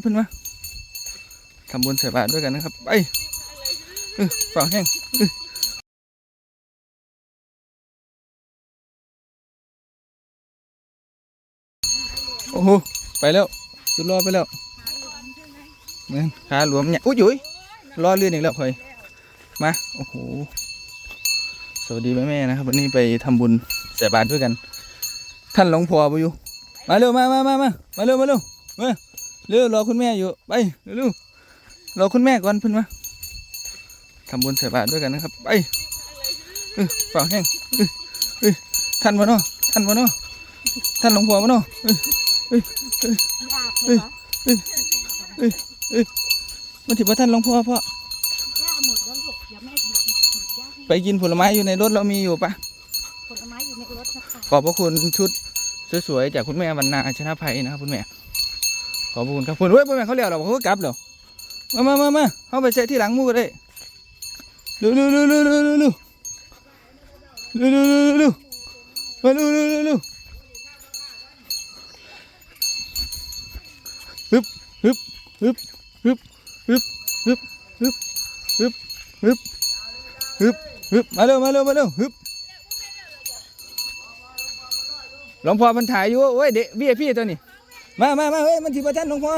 เพื่อนมาทำบุญใส่บาตรด้วยกันนะครับ ไปเออฝั่งแห้งโอ้โห ไปแล้ว สุดรอไปแล้วเนี่ยขาหลวมเนี่ยอุ้ยยุ้ยรอเลื่อนอีกแล้วคอยมา โอ้โห สวัสดีแม่แม่นะครับ วันนี้ไปทำบุญใส่บาตรด้วยกัน ท่านหลวงพ่อปอยู่ มาเร็ว มามามามามาเร็ว มาเร็วมา เร็วรอคุณแม่อยู่ ไปเร็วเร็วรอคุณแม่ก่อนเพิ่นมาทำบุญใส่บาตรด้วยกันนะครับ ไปเออฝั่งแห้งเออเออท่านวะเนาะท่านวะเนาะท่านหลวงพ่อวะเนาะเออเออเออเออเออเออเออมาถึงว่าท่านหลวงพ่อพ่อไปกินผลไม้อยู่ในรถเรามีอยู่ปะผลไม้อยู่ในรถนะคะขอบพระคุณชุดสวยๆจากคุณแม่วรรณาชนะภัยนะครับคุณแม่ ขอบคุณครับคุณเฮ้ยคุณแม่เขาเรียกเราเขากลับเหรอมามามามาเขาไปใช้ที่หลังมูก็ได้เร็วเร็วเร็วเร็วเร็วเร็วเร็วเร็วเร็วเร็วเร็วเร็วมาเร็วเร็วเร็วเร็วฮึบฮึบฮึบฮึบฮึบฮึบฮึบฮึบฮึบฮึบฮึบมาเร็วมาเร็วมาเร็วฮึบหลวงพ่อมันถ่ายอยู่โอ้ยเด็กเบี้ยพี่ตัวนี้ มามามาเฮ้ยมันถีบประชันหลวงพ่อ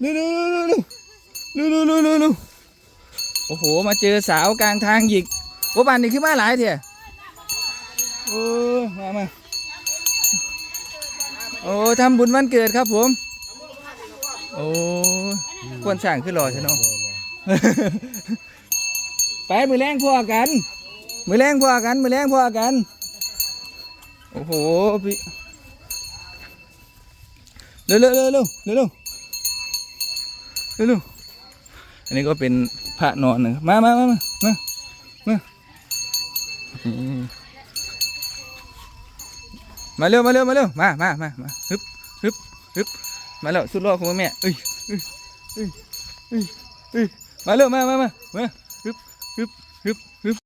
เร็วเร็วเร็วเร็วเร็วเร็วเร็วเร็วเร็วเร็วโอ้โห มาเจอสาวกลางทางหยิกโอ้บานนี้คือมาหลายเถอะโอ้มามาโอ้ทำบุญวันเกิดครับผม โอ้ควรสั่งขึ้นรอใช่เนาะไปมือแรงพ่อกัน มือแรงพ่อกัน มือแรงพ่อกัน โอ้โหพี่ เร็วเร็วเร็วเร็วเร็วเร็วอันนี้ก็เป็นพระนอนนะครัมามามามามามามาเร็วมาเร็วมาเร็วมามามามาฮึบฮึบฮึบมาแล้วสุดรอดของแม่เอ้ยเอ้ยเอ้ยเอ้ยมาเร็วมามามามาฮึบฮึบฮึบฮึบ